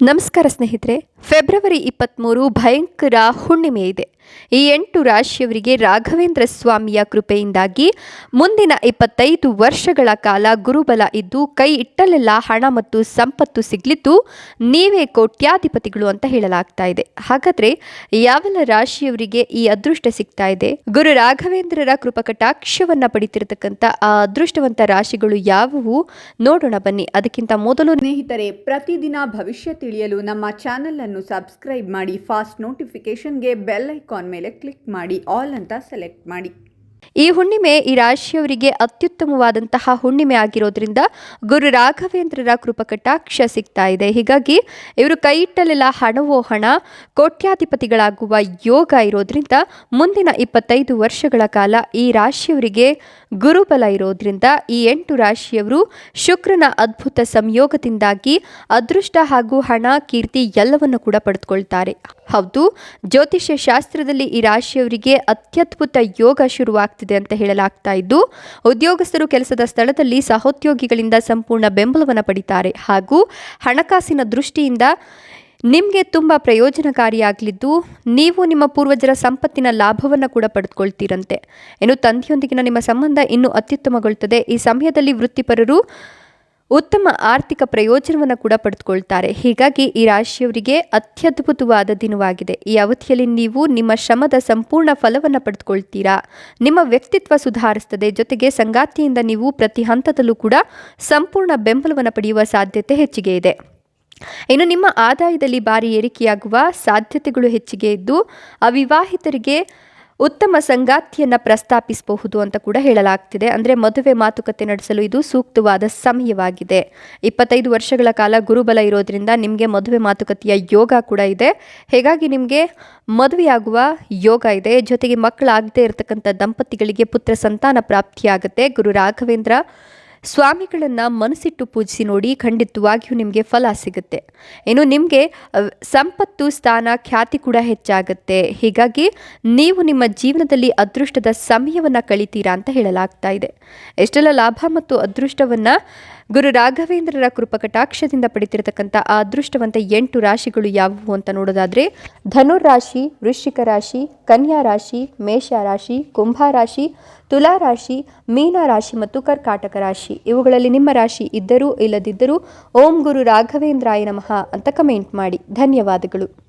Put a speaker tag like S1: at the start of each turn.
S1: ನಮಸ್ಕಾರ ಸ್ನೇಹಿತರೆ ಫೆಬ್ರವರಿ ಇಪ್ಪತ್ತ್ಮೂರು ಭಯಂಕರ ಹುಣ್ಣಿಮೆ ಇದೆ ಈ ಎಂಟು ರಾಶಿಯವರಿಗೆ ರಾಘವೇಂದ್ರ ಸ್ವಾಮಿಯ ಕೃಪೆಯಿಂದಾಗಿ ಮುಂದಿನ ಇಪ್ಪತ್ತೈದು ವರ್ಷಗಳ ಕಾಲ ಗುರುಬಲ ಇದ್ದು ಕೈ ಇಟ್ಟಲೆಲ್ಲ ಹಣ ಮತ್ತು ಸಂಪತ್ತು ಸಿಗ್ಲಿದ್ದು ನೀವೇ ಕೋಟ್ಯಾಧಿಪತಿಗಳು ಅಂತ ಹೇಳಲಾಗ್ತಾ ಇದೆ. ಹಾಗಾದ್ರೆ ಯಾವೆಲ್ಲ ರಾಶಿಯವರಿಗೆ ಈ ಅದೃಷ್ಟ ಸಿಗ್ತಾ ಇದೆ? ಗುರು ರಾಘವೇಂದ್ರರ ಕೃಪಕಟಾಕ್ಷವನ್ನ ಪಡಿತಿರತಕ್ಕಂಥ ಆ ಅದೃಷ್ಟವಂತ ರಾಶಿಗಳು ಯಾವುವು? ನೋಡೋಣ ಬನ್ನಿ. ಅದಕ್ಕಿಂತ ಮೊದಲು
S2: ಸ್ನೇಹಿತರೆ, ಪ್ರತಿದಿನ ಭವಿಷ್ಯ ತಿಳಿಯಲು ನಮ್ಮ ಚಾನೆಲ್ ಅನ್ನು ಸಬ್ಸ್ಕ್ರೈಬ್ ಮಾಡಿ, ಫಾಸ್ಟ್ ನೋಟಿಫಿಕೇಶನ್ಗೆ ಬೆಲ್ ಐಕಾನ್ ಮೇಲೆ ಕ್ಲಿಕ್ ಮಾಡಿ ಆಲ್ ಅಂತ ಸೆಲೆಕ್ಟ್ ಮಾಡಿ.
S1: ಈ ಹುಣ್ಣಿಮೆ ಈ ರಾಶಿಯವರಿಗೆ ಅತ್ಯುತ್ತಮವಾದಂತಹ ಹುಣ್ಣಿಮೆ ಆಗಿರೋದ್ರಿಂದ ಗುರು ರಾಘವೇಂದ್ರರ ಕೃಪಕಟಾಕ್ಷ ಸಿಗ್ತಾ ಇದೆ. ಹೀಗಾಗಿ ಇವರು ಕೈಯಿಟ್ಟಲೆಲ್ಲ ಹಣವೋ ಹಣ, ಕೋಟ್ಯಾಧಿಪತಿಗಳಾಗುವ ಯೋಗ ಇರೋದ್ರಿಂದ ಮುಂದಿನ ಇಪ್ಪತ್ತೈದು ವರ್ಷಗಳ ಕಾಲ ಈ ರಾಶಿಯವರಿಗೆ ಗುರುಬಲ ಇರೋದ್ರಿಂದ ಈ ಎಂಟು ರಾಶಿಯವರು ಶುಕ್ರನ ಅದ್ಭುತ ಸಂಯೋಗದಿಂದಾಗಿ ಅದೃಷ್ಟ ಹಾಗೂ ಹಣ, ಕೀರ್ತಿ ಎಲ್ಲವನ್ನು ಕೂಡ ಪಡೆದುಕೊಳ್ತಾರೆ. ಹೌದು, ಜ್ಯೋತಿಷ್ಯ ಶಾಸ್ತ್ರದಲ್ಲಿ ಈ ರಾಶಿಯವರಿಗೆ ಅತ್ಯದ್ಭುತ ಯೋಗ ಶುರುವಾಗ್ತಿದೆ ಅಂತ ಹೇಳಲಾಗ್ತಾ ಇದ್ದು, ಉದ್ಯೋಗಸ್ಥರು ಕೆಲಸದ ಸ್ಥಳದಲ್ಲಿ ಸಹೋದ್ಯೋಗಿಗಳಿಂದ ಸಂಪೂರ್ಣ ಬೆಂಬಲವನ್ನು ಪಡಿತಾರೆ. ಹಾಗೂ ಹಣಕಾಸಿನ ದೃಷ್ಟಿಯಿಂದ ನಿಮಗೆ ತುಂಬ ಪ್ರಯೋಜನಕಾರಿಯಾಗಲಿದ್ದು ನೀವು ನಿಮ್ಮ ಪೂರ್ವಜರ ಸಂಪತ್ತಿನ ಲಾಭವನ್ನು ಕೂಡ ಪಡೆದುಕೊಳ್ತೀರಂತೆ ಇನ್ನು ತಂದೆಯೊಂದಿಗಿನ ನಿಮ್ಮ ಸಂಬಂಧ ಇನ್ನೂ ಅತ್ಯುತ್ತಮಗೊಳ್ಳುತ್ತದೆ ಈ ಸಮಯದಲ್ಲಿ ವೃತ್ತಿಪರರು ಉತ್ತಮ ಆರ್ಥಿಕ ಪ್ರಯೋಜನವನ್ನು ಕೂಡ ಪಡೆದುಕೊಳ್ತಾರೆ. ಹೀಗಾಗಿ ಈ ರಾಶಿಯವರಿಗೆ ಅತ್ಯದ್ಭುತವಾದ ದಿನವಾಗಿದೆ. ಈ ಅವಧಿಯಲ್ಲಿ ನೀವು ನಿಮ್ಮ ಶ್ರಮದ ಸಂಪೂರ್ಣ ಫಲವನ್ನು ಪಡೆದುಕೊಳ್ತೀರಾ? ನಿಮ್ಮ ವ್ಯಕ್ತಿತ್ವ ಸುಧಾರಿಸ್ತದೆ. ಜೊತೆಗೆ ಸಂಗಾತಿಯಿಂದ ನೀವು ಪ್ರತಿ ಹಂತದಲ್ಲೂ ಕೂಡ ಸಂಪೂರ್ಣ ಬೆಂಬಲವನ್ನು ಪಡೆಯುವ ಸಾಧ್ಯತೆ ಹೆಚ್ಚಿಗೆ ಇದೆ. ಇನ್ನು ನಿಮ್ಮ ಆದಾಯದಲ್ಲಿ ಭಾರಿ ಏರಿಕೆಯಾಗುವ ಸಾಧ್ಯತೆಗಳು ಹೆಚ್ಚಿಗೆ ಇದ್ದು, ಅವಿವಾಹಿತರಿಗೆ ಉತ್ತಮ ಸಂಗಾತಿಯನ್ನು ಪ್ರಸ್ತಾಪಿಸಬಹುದು ಅಂತ ಕೂಡ ಹೇಳಲಾಗ್ತಿದೆ. ಅಂದರೆ ಮದುವೆ ಮಾತುಕತೆ ನಡೆಸಲು ಇದು ಸೂಕ್ತವಾದ ಸಮಯವಾಗಿದೆ. ಇಪ್ಪತ್ತೈದು ವರ್ಷಗಳ ಕಾಲ ಗುರುಬಲ ಇರೋದ್ರಿಂದ ನಿಮಗೆ ಮದುವೆ ಮಾತುಕತೆಯ ಯೋಗ ಕೂಡ ಇದೆ. ಹೀಗಾಗಿ ನಿಮಗೆ ಮದುವೆಯಾಗುವ ಯೋಗ ಇದೆ. ಜೊತೆಗೆ ಮಕ್ಕಳಾಗದೇ ಇರತಕ್ಕಂಥ ದಂಪತಿಗಳಿಗೆ ಪುತ್ರ ಸಂತಾನ ಪ್ರಾಪ್ತಿಯಾಗುತ್ತೆ. ಗುರು ರಾಘವೇಂದ್ರ ಸ್ವಾಮಿಗಳನ್ನು ಮನಸ್ಸಿಟ್ಟು ಪೂಜಿಸಿ ನೋಡಿ ಖಂಡಿತವಾಗಿಯೂ ನಿಮಗೆ ಫಲ ಸಿಗುತ್ತೆ. ಇನ್ನು ನಿಮಗೆ ಸಂಪತ್ತು, ಸ್ಥಾನ, ಖ್ಯಾತಿ ಕೂಡ ಹೆಚ್ಚಾಗುತ್ತೆ. ಹೀಗಾಗಿ ನೀವು ನಿಮ್ಮ ಜೀವನದಲ್ಲಿ ಅದೃಷ್ಟದ ಸಮಯವನ್ನು ಕಳಿತೀರಾ ಅಂತ ಹೇಳಲಾಗ್ತಾ ಇದೆ. ಎಷ್ಟೆಲ್ಲ ಲಾಭ ಮತ್ತು ಅದೃಷ್ಟವನ್ನು ಗುರು ರಾಘವೇಂದ್ರರ ಕೃಪಕಟಾಕ್ಷದಿಂದ ಪಡಿತಿರತಕ್ಕಂಥ ಆ ಅದೃಷ್ಟವಂತ ಎಂಟು ರಾಶಿಗಳು ಯಾವುವು ಅಂತ ನೋಡೋದಾದ್ರೆ ಧನುರಾಶಿ ರಾಶಿ ವೃಶ್ಚಿಕ ರಾಶಿ, ಕನ್ಯಾ ರಾಶಿ, ಮೇಷ ರಾಶಿ, ಕುಂಭ ರಾಶಿ, ತುಲಾ ರಾಶಿ, ಮೀನ ರಾಶಿ ಮತ್ತು ಕರ್ಕಾಟಕ ರಾಶಿ. ಇವುಗಳಲ್ಲಿ ನಿಮ್ಮ ರಾಶಿ ಇದ್ದರೂ ಇಲ್ಲದಿದ್ದರೂ ಓಂ ಗುರು ರಾಘವೇಂದ್ರಾಯ ನಮಃ ಅಂತ ಕಮೆಂಟ್ ಮಾಡಿ. ಧನ್ಯವಾದಗಳು.